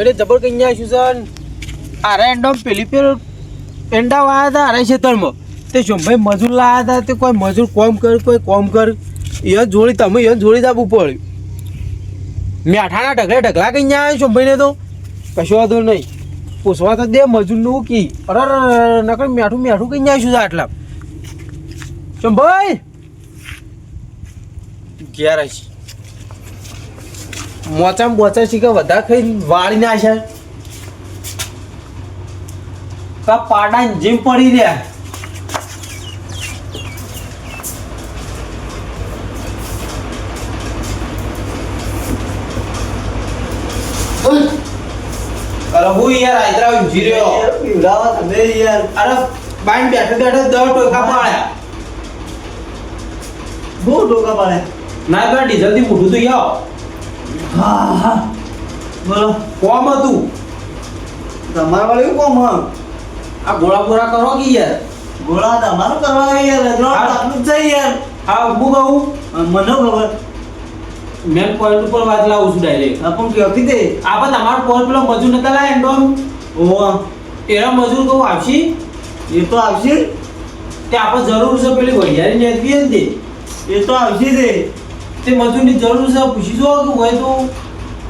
ભાઈ જબર કઈ આવીશું સર? અરે એન્ડો પેલી પેલ એંડા વાયા હતા અરે ખેતરમાં. તે શોભાઈ મજૂર લાયા હતા, તે કોઈ મજૂર કોમ કર, કોઈ કોમ કર. એ જોડી, તમે એ જોડી આપવું પડ્યું મેઠાના ઢગલે ઢગલા કઈ આવ્યા શોભાઈને તો? કશો વાંધો નહીં. પૂછવા તો દે મજૂરનું કી. અરે નકર મેઠું મેઠું કઈ આવીશું આટલા? શોભાઈ! ઘેર છે મોચામાં બોચા શીખે વધારે ખાઈ વાળી ના છે. કા પાડા જીમ પડી રહ્યા. અરે હું યાર આયતરા ઊંઘી રહ્યો. પીવડાવો તમે યાર અરે બાઈન બેઠો બેઠો દસ ટોકા પાડ્યા બહુ ટોકા પાડે. ના તો ડીઝલથી મોઢું તો આવો. હા હા બોલો. કોમ હતું? તમારા વાળી કોમ આ ગોળા બોળા કરો કે યાર. ગોળા તમારું કરવા યાર. હા. આપણું જ યાર. હા હું કહું? મને ખબર? મેન પોઈન્ટ ઉપર વાત લાવું છું ડાયરેક્ટ પણ ક્યાંથી દે આપણે તમારો પોઈન્ટ પેલો મજૂર નતા લાયા એન્ડોમ? ઓ એના મજૂર કહું આપશી એ તો આવશે. તે આપણે જરૂર છે પેલી વૈયારી નેદવી જ એ તો આવશે દે તે મજૂરની જરૂર છે પૂછી જો કે હોય તો.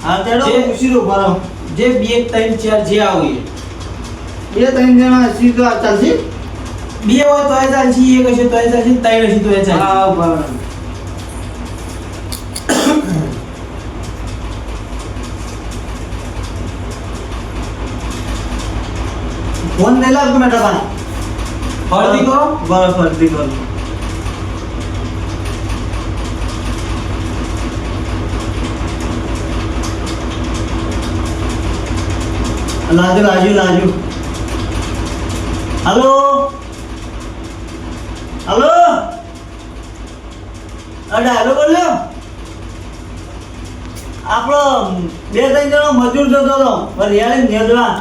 હા તેડો પૂછી લો બરાબર જે બે ત્રણ ચાર જે આવે. બે ત્રણ જણા સી તો ચાલશે? બે હોય તો ચાલશે એક હશે તો ચાલશે ત્રણ હશે તો ચાલશે. હા બરાબર. ફોન નહીં લાગતો બા હળદી કરો. બરાબર ફરતી કરો લાજુ લાજુ લાજુ હલો હલો અરે હલો બોલ્યો આપણો બે ત્રણ જણો મજૂર જતો હતો હરિયાળી નેદરા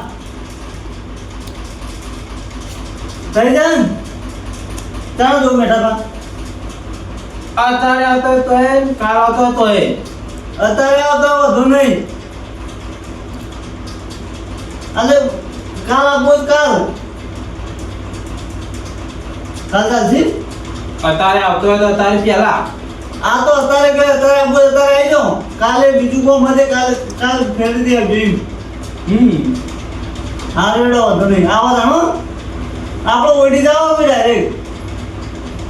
થઈ જાય ને ચાલો જો હતા અત્યારે આવતો તો એ કાલ આવતો તો એ અત્યારે આવતો વધુ નહીં અને કાલ બોલ કાલ કાલ ચાલશે અત્યારે આવતો હોય તો અત્યારે પહેલા. આ તો અત્યારે ગયો અત્યારે બોલ અત્યારે આવી કાલે બીજું કોમ મળે કાલે કાલ ફેરી દે જોઈ હમ. હા રેડો વાંધો નહીં. આવા જાણો આપણે ઓઢી જાવ આપણે ડાયરેક્ટ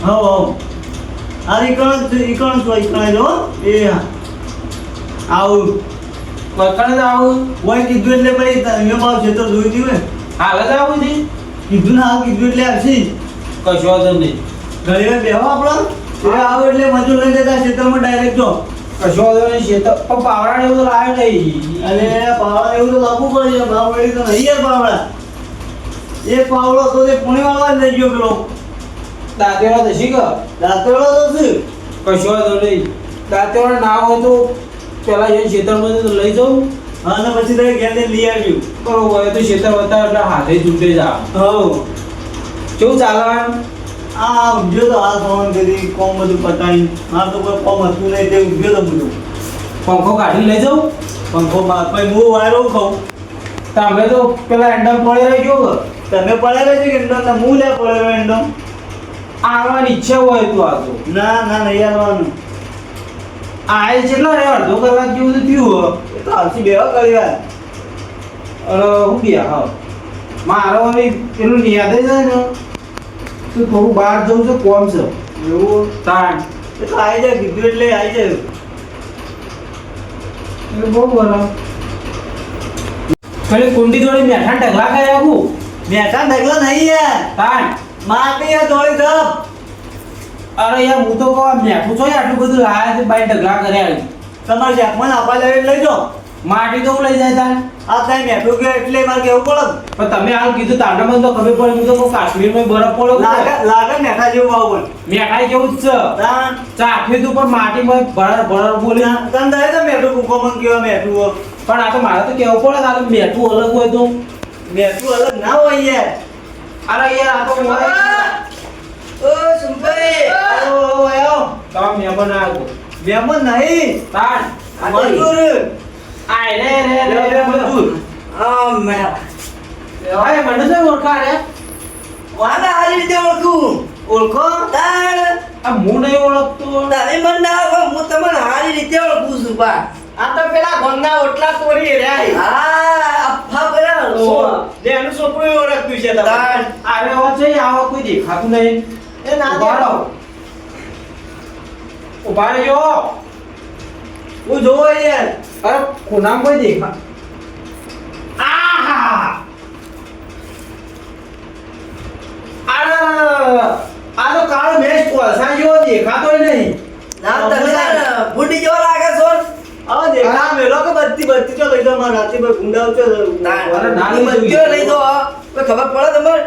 હવ હવ આ ઈકણ ઈકણ છો ઈકણ જો એ હા. આવું. વળકણ જ આવું. હોય કીધું એટલે ભાઈ તમે છે તો જોઈ દીધું ને હાલ જ આવું છે કીધું ના હા કીધું એટલે આવશે. કશો વાંધો નહીં. ઘરે બેહો આપણો. એ આવો એટલે મજૂર લઈ જતા ક્ષેત્રમાં ડાયરેક્ટ જો. કશો વાંધો નહીં ક્ષેત્ર પણ પાવડા એવું તો લાવ્યો નહીં. અને પાવડા એવું તો લાવવું પડે પાવડી તો નહીં યાર પાવડા એક પાવડો તો તે પુણે વાળવા લઈ ગયો પેલો. દાંતેવાળો તો શીખ દાંતેવાળો તો શું? કશો વાંધો નહીં. દાંતેવાળા ના હોય તો પેલા જઈને ખેતરમાં તો લઈ જાઉં. અને પછી તમે ઘેર લઈ આવ્યું બરોબર હોય તો ખેતર બતાવે એટલે હાથે તૂટે જા હવ. કેવું ચાલવાનું? આ ઉભ્યો તો આ ફોન કરી કોમ બધું પતાવી. મારે તો કોઈ કોમ હતું નહીં તે ઉભ્યો તો બધું. પંખો કાઢી લઈ જાઉં? પંખો માં પછી હું વાયરો ખાઉં. તમે તો પેલા એન્ડમ પડે રહી ગયો તમે પડેલા છે કે તમે હું લે પડેલો એન્ડમ? આવવાની ઈચ્છા હોય તો આ તો ના ના નહીં આવવાનું આ એ કેટલા રે અડધો કલાક જેવું તો થયું એ તો હાલથી બેવા કરી વાર અરે હું ગયા હા મારો હવે પેલું યાદ જાય ને? તો થોડું બહાર જવું છે કોમ છે. એવું? તાણ. એ તો આવી જાય કીધું એટલે આવી જાય. એટલે બહુ બરાબર. ખાલી કુંડી થોડી મેઠા ઢગલા કર્યા હું મેઠા ઢગલા નહીં યાર. તાણ. માટી થોડી ધપ અરે યાર હું તો કહું મેઠું છો આટલું બધું લાયા છે બાઈ ઢગલા કર્યા તમારે જાકમાં આપવા આપા એટલે લઈ જાઓ. માટી તો હું લઈ જાય તાર. આ ત્યાં મેઠું કે એટલે મારે કેવું પડે? પણ તમે હાલ કીધું તાંડામાં તો ખબર પડી હું તો કહું કાશ્મીરમાં બરફ પડ્યો લાગે લાગે મેઠા જેવું આવું મેઠાઈ જેવું જ છે. તાન તો પણ માટીમાં ભરાર ભરાર બોલી. તને દે તો મેઠું કૂકો મને કેવા મેઠું હો. પણ આ તો મારે તો કેવું પડે આ તો મેઠું અલગ હોય તો. મેઠું અલગ ના હોય યાર. અરે યાર આ તો મારે ઓ સુનભાઈ આવો આવો આવો. તમે મહેમાન આવ્યો. મહેમાન નહીં. તાણ મજૂર. આય રે રે રે રે મજૂર. આ મેં. હવે મને શું ઓળખા રે? વાના હારી રીતે ઓળખું. ઓળખો? તાણ આ હું નહીં ઓળખતો. તમે મને ના ઓળખો, હું તમને હારી રીતે ઓળખું છું બા. આ તો પેલા ગોંગા ઓટલા તોડી રહ્યા. હા અફા બરાબર જે એનું છોકરું ઓળખતું છે તાણ અરે ઓ છે આવો કોઈ દેખાતું નહીં. એ ના ઊભા ઊભા રહેજો હું જોવો યાર. અરે ખૂણામાં કોઈ દેખા આહા! આ આ તો કાળો મેચ કોલસા જેવો દેખાતો નહીં. ના તમે ભૂંડી જેવા લાગે છો હવે દેખા મેલો કે બત્તી બત્તી તો લઈ દો મારા રાતે પર ગુંડાઓ તો અરે લઈ દો ખબર પડે તમારે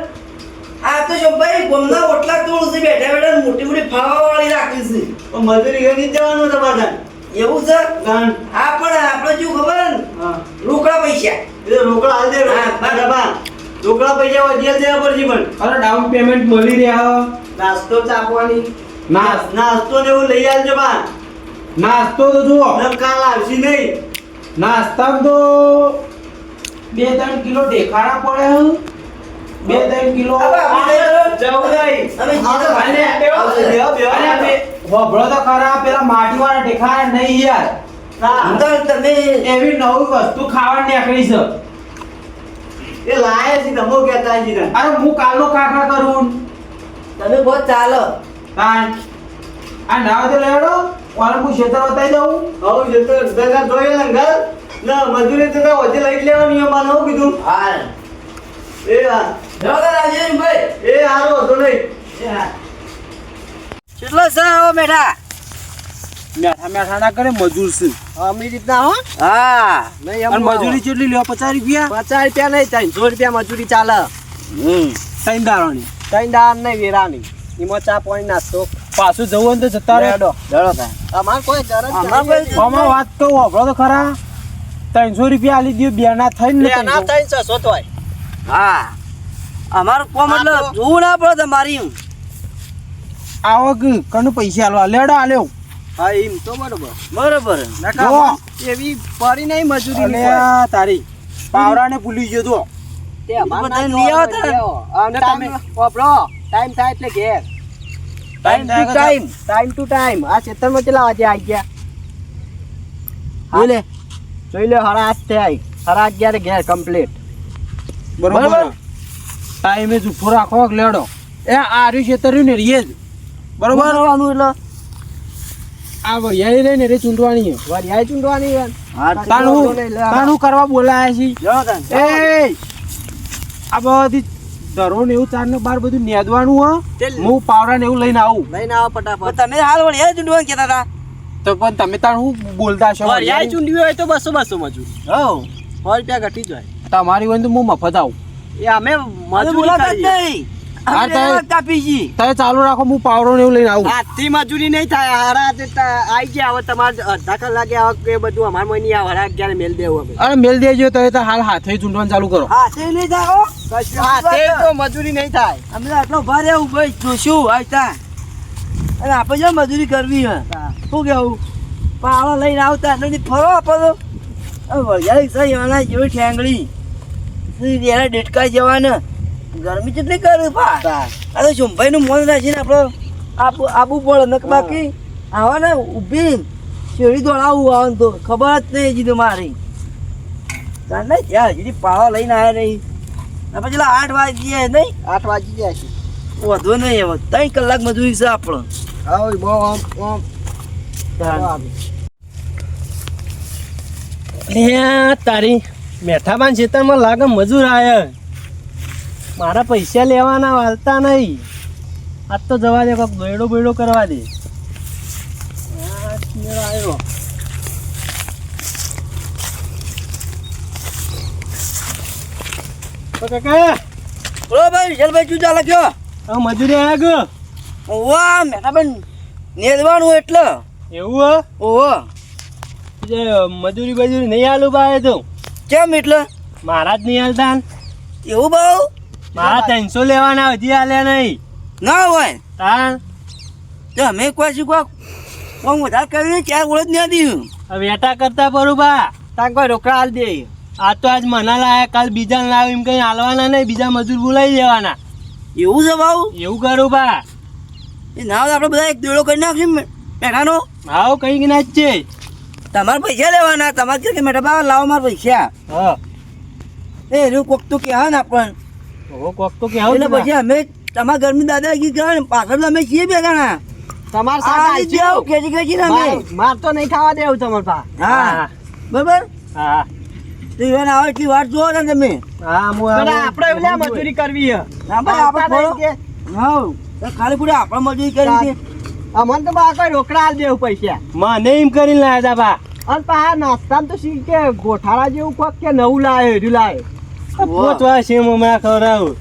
આ તો જો ભાઈ ગોમના ઓટલા છે બેઠા બેઠા મોટી મોટી ફાવા વાળી રાખી છે પણ મજૂરી જ જવાનું તમારે એવું છે? હા પણ આપણે શું ખબર ને? રોકડા પૈસા. એ રોકડા હાલ દે. બરાબર. રોકડા પૈસા વધ્યા દેવા પડશે પણ. અરે ડાઉન પેમેન્ટ મળી રહ્યા નાસ્તો ચાપવાની. નાસ નાસ્તો ને એવું લઈ આવજો બા. નાસ્તો તો જુઓ. કાલ આવશે નહીં. નાસ્તામાં તો બે ત્રણ કિલો દેખાડા પડે હે. બે ત્રણ કિલો બે- તો ખરા પેલા માટીવાળા ઢેખાડા નહીં યાર. તમે એવી નવી વસ્તુ ખાવાની નીકળી છે. એ લાયા છે તમો કેતા છે અરે હું કાલનો કાકા કરું. તમે બહુ ચાલો. તાન આ નાવ તો લેવડો ઓલ હું બતાવી દઉં? હવે દગા ને ના મજૂરી તો વચ્ચે લઈ લેવાની એમાં હું કીધું? હાલ એ હા જોગર રાજેશભાઈ એ હારો હતો નહીં. કેટલો છે આવો બેઠા? મેઠા મેઠા ના કરે મજૂર છે. અમી રીતના હો. હા. અને મજૂરી કેટલી લ્યો? પચાસ રૂપિયા? પચાસ રૂપિયા નહીં ત્રણસો રૂપિયા મજૂરી ચાલે. ત્રણ દારોની ત્રણ દાર નહીં વેરાની. એમાં ચા પાણી નાસ્તો. પાછું જવું ને તો જતા રહેડો ડળો થાય. અમારે કોઈ ગરજ અમારે વાત કહું હોભળો તો ખરા. ત્રણસો રૂપિયા આલી દો બે ના થઈને ને ના. ત્રણ છસો તો હા. અમારું કોમ એટલે જોવું ના પડે તમારી આવો કે કનું પૈસા આલવા? લેડો આલ્યો હા એમ તો બરોબર. બરોબર. એવી પડી નહીં મજૂરી તારી. પાવરાને ભૂલી ગયો તો. તે અમારે બધા લઈ આવતા. અને તમે વાપરો. ટાઈમ થાય એટલે ઘેર. Time time to time time to time આ ખેતરમાં ચલા આજે આવી ગયા? જોઈ લે જોઈ લે હરા આજ થાય હરા અગિયાર ઘેર કમ્પ્લીટ બરોબર. ટાઈમે જ ઊભો રાખો લેડો. એ આર્યું છે તર્યું ને રીએ જ. બરોબર? કરવાનું એટલે? આ વરિયાળી રહી ને રે ચૂંટવાની. વરિયાળી ચૂંટવાની તાણું તાણું કરવા બોલાયા છે? એ આ બધી ધરો ને એવું ચાર ને બાર બધું નેદવાનું હો. હું પાવડા ને એવું લઈને આવું. લઈને આવો ફટાફટ. તમે હાલ એ ચૂંટવાનું કહેતા હતા. તો પણ તમે તાણ હું બોલતા છો વરિયાળી ચૂંટવી હોય તો બસો બસો મજૂર હો. સો રૂપિયા ઘટી જાય. તમારી હોય તો હું મફત આવું. એ અમે મજૂરી. નહીં. તમે ચાલુ રાખો હું પાવડો ને એવું લઈને આવું. આજથી મજૂરી નહીં થાય. હારા આઈ ગયા હવે તમારે અડધા કલાકે આવે કે બધું અમારે માં નહીં આવે મેલ દેવું અરે મેલ દેજો તો તો હાલ હાથે ચૂંટવાનું ચાલુ કરો. હા. તે લઈ જાઓ તો મજૂરી નહીં થાય. અમે તો આટલો ભારે ઊભો જોશું આવતા અને આપણે જો મજૂરી કરવી હે. શું કેવું? પાવડા લઈને આવતા નથી. ફરો આપો તો વળિયાળી સહી જેવી ઠેંગડી એના ડેટકા જવાના. ગરમી કેટલી કરે પા આ તો ચુંભાઈનું મન રાખીને આપણે આબુ આબુ પડે નક બાકી. આવા ને ઊભી. શેરી દોડાવું આવે તો. ખબર જ નહીં જીધું મારી. મારી નહીં ત્યાં હજી પાવા લઈને આવ્યા નહીં. ને પછી પેલા આઠ વાગી નહીં? આઠ વાગી ગયા છે. વધુ નહીં હવે. ત્રણ કલાક મજૂરી છે આપણો. હવે બહુ આમ આમ. તારી. મેઠાબાન ખેતરમાં લાગે મજૂર આયા. મારા પૈસા લેવાના વાલતા નહીં. આજ તો જવા દે કોક દોયડો બોયડો કરવા દે. આવ્યો કાકા બોલો ભાઈ વિશાલભાઈ શું ચાલે કયો? હવે મજૂરી આવ્યા ગયો. વાહ મેઠાબેન નેદવાનું એટલે. એવું હે? ઓહો મજૂરી બજૂરી નહીં આલું બાય તો. કેમ એટલે? મારા જ નહીં હાલતા. એવું બહુ? મારા ત્રણસો લેવાના હજી હાલ્યા નહીં. ના હોય. તાણ? તો અમે કોઈ શું કોઈ કોમ વધારે કર્યું ચાર ઓળખ ના દીધું. હવે વેટા કરતા બરોબર તાન કોઈ રોકડા હાલ દે. આ તો આજ મને લાયા કાલ બીજા લાવ એમ કઈ હાલવાના નહીં બીજા મજૂર બોલાવી દેવાના. એવું છે ભાવ એવું કરું બા. એ ના આપણે બધા એક દેડો કરી નાખશું મેઠાનો ભાવ કઈ ના જ છે. તમારે પૈસા લેવાના. તમારે કે મેઠા બા લાવો મારા પૈસા. હા. એ રહ્યું કોક તો કહેવા ને આપણ કોક તો કહેવા એટલે પછી અમે તમારા ઘરની દાદાગીરી કરે ને પાછળ તો અમે છીએ ભેગા ના તમારે લીધે આવું ખેંચી ખેંચીને અમે. માર તો નહીં ખાવા દેવું તમારે પા. હા. બરાબર? હા. તો ઈવન આવે એટલી વાત જોવો ને તમે. હા હું આપણે મજૂરી કરવી હે ના ભાઈ આપણે થોડો હા. ખાલી પૂરે આપણે મજૂરી કરી છે. અમન તો બા કોઈ રોકડા આલ દેવું પૈસા મને એમ કરીને લાયા તા બા. અન પા નાસ્તા તો શી કે ગોઠાળા જેવું કોક કે નવું લાયો એર્યું લાવે. પોચવા છે મમરા ખવડાવું.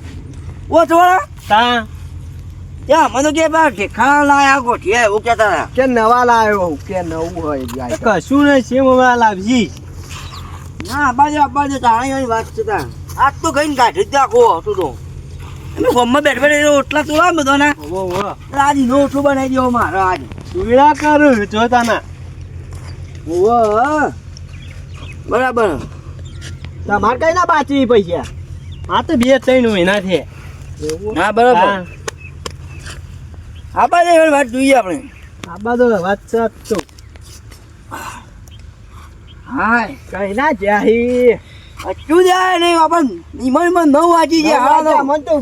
ઓ થોડા તા. ત્યાં મને તો કે બા ઠેકાણા લાયા ગોઠિયા એવું કહેતા હતા. કે નવા લાયો કે નવું હોય કશું નહીં છે મમ્મા લાવજી. ના અબાજે અબાજે તાણી વાત છે તા. આજ તો કાઢી જ નાખો હતું તો. અમે ગમમાં બેઠ બેઠ ઓટલા તો લાવ બધો ના આજ નો ઓઠું બનાવી દેવો મારો આજ સુવિધા કરું જોતા ના બરાબર. તમારે કઈ ના બાચી પૈસા? હા તો બે ત્રણ મહિના છે. હા બરાબર. આ બાજુ વાત જોઈએ આપણે. આ બાજુ વાત તો. હા કઈ ના જાહી અચું જાય નહીં આપણ ઈમન નવ વાંચી ગયા. હા મન તો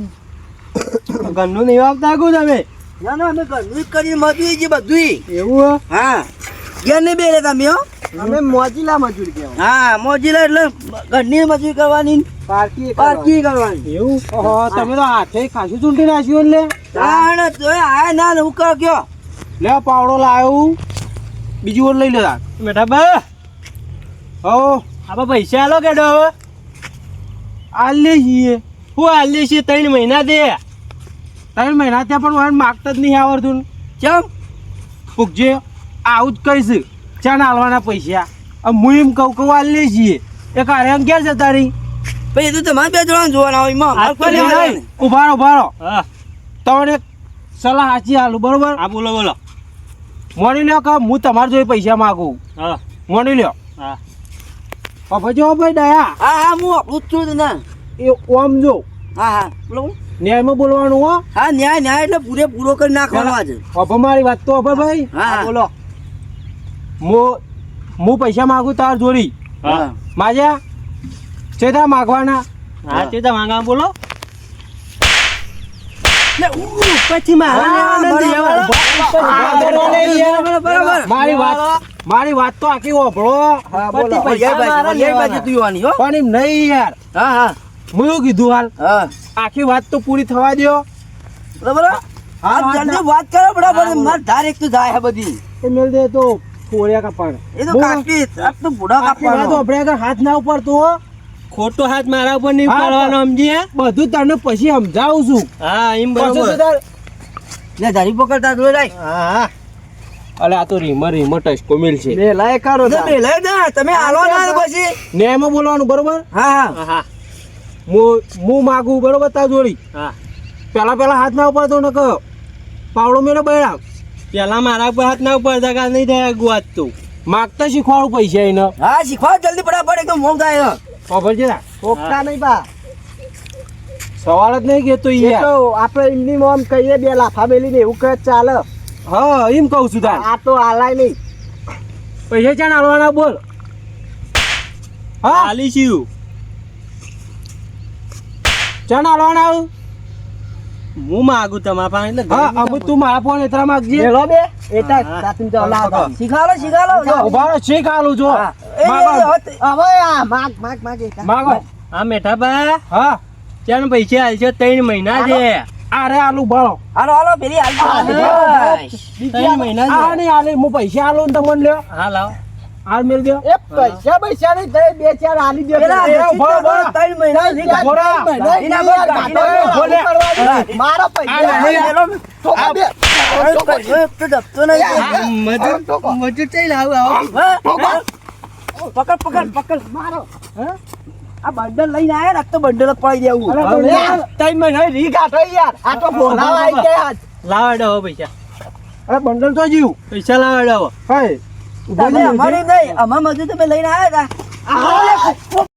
ઘરનું નહીં વાપતા કુ તમે? ના ના અમે ઘરનું કરી મજૂરી છે બધું એવું હા? ઘેર નહીં બેરે તમે હો? અમે મોજીલા મજૂર કહેવાય. હા મોજીલા એટલે ઘરની મજૂરી કરવાની પાર્ટી પાર્કી કરવાની. એવું? તમે તો હાથે ખાસું ચૂંટી નાખ્યું એટલે? તાણ તોય આયા ના હું કરો કયો લે પાવડો લાવ્યો બીજું ઓર લઈ લેતા બેટા બા હો. આપણે પૈસા આલો કેડો હવે? આલે છીએ હું આલે છીએ ત્રણ મહિના દે. ત્રણ મહિના ત્યાં પણ મને માગતા જ નહીં આવડતું ચમ. પૂગજે આવું જ કહીશ ચાને હાલવાના પૈસા. મુહિમ હું એમ કહું કહું લઈ છીએ એ કારે ક્યાં છે તારી પછી તો તમારે બે જણા જોવાના હોય એમાં ઉભારો કોઈ લેવા દેવા નહીં. ઊભા રહો હા. તમને સલાહ સાચી હાલું બરોબર? હા બોલો બોલો. મોની લ્યો કે હું તમારે જોઈ પૈસા માગું. હા. મોની લ્યો. હા. હવે જો ભાઈ દયા. હા હા હું આપણું જ છું ને એ ઓમ જો. હા હા. બોલો બોલો. ન્યાયમાં બોલવાનું હો. હા ન્યાય ન્યાય એટલે પૂરેપૂરો કરી નાખવાનો આજે. અભ મારી વાત તો અભ ભાઈ. હા બોલો. મો હું પૈસા માંગુ તાર જોડી. હા. માજા ચેતા માંગવાના? હા ચેતા માંગવા બોલો. મારી વાત મારી વાત તો આખી ઓભળો પણ એમ નહીં યાર. હા હા. હું એવું કીધું હાલ? હા. આખી વાત તો પૂરી થવા દ્યો. બરાબર હા, હા વાત જલ્દી વાત કરો બરાબર માર ધાર એક તો જાય હે બધી. એ મેલ દે તો ફોડ્યા કપાણ એ તો કાકી આ તો બુડા વાત કાપવાનો. આપણે આગળ હાથ ના ઉપર તો ખોટો હાથ મારા ઉપર નહીં પાડવાનો સમજી બધું તને પછી સમજાવું છું. હા એમ બરાબર. ને લે ધારી પકડતા જોઈ જાય. હા હા. અલે આ તો રીમર રીમર ટચ મિલ છે. લે લાય કરો તો લાય તમે હાલો ના પછી. ને એમાં બોલવાનું બરોબર? હા. હા હા. હા માગું બરોબર તાર જોડી. હા. પેલા પેલા હાથ ના ઉપાડતો ને કહો પાવડો મેળો બૈરા પેલા મારા ઉપર હાથ ના ઉપર કા નહીં થાય ગુવાત તું. માગતા શીખવાડું પૈસા એને. હા શીખવાડ જલ્દી ફટાફટ એકદમ મોંઘ થાય ખબર છે ને? પોપટા નહીં બા સવાલ જ નહીં કેતો તો આપણે એમની મોમ કહીએ બે લાફા મેલી ને એવું કહે ચાલે. હા એમ કહું છું તાર. આ તો હાલાય નહીં. પૈસા ચાણ હાલવાના બોલ. હા? હાલી છું ચાણ લોન આવું? હું માગું તમારા પાસે એટલે હા અમુક તું મારા ફોન એતરા માગજે મેલો બે એટા હા. તો તાર. શીખાલો શીખાલો જો. ઊભા રહો જો. હવે આ માગ માગ માગ માગો. આ મેઠા બા હા. ચાલ પૈસા છે ત્રણ મહિના છે. અરે આલુ ભાળો હાલો હાલો પેલી હાલ ત્રણ મહિના આ છે નહીં આલે હું પૈસા આલું ને તમને લ્યો. હા લાવ. હાલ મેલ દે. એ પૈસા પૈસા નહીં થાય બે ચાર આલી દે. તો ત્રણ મહિના ની ભરો. એના. ભરો. મારા આ નહીં. આ બે. તો જપતો નહીં. મજૂર મજૂર આવું. હા? પકડ પકડ પકડ. મારો. આ બંડલ લઈને આયા ને આ તો બંડલ જ પડી દેવું ત્રણ મહિના રી કાઢો યાર આ તો ભોલા આવી ગયા લાવા દો પૈસા. અરે બંડલ તો જીવ પૈસા લાવા દો હાય તમે અમારી નહીં અમાર મજૂર તમે લઈને આવ્યા હતા.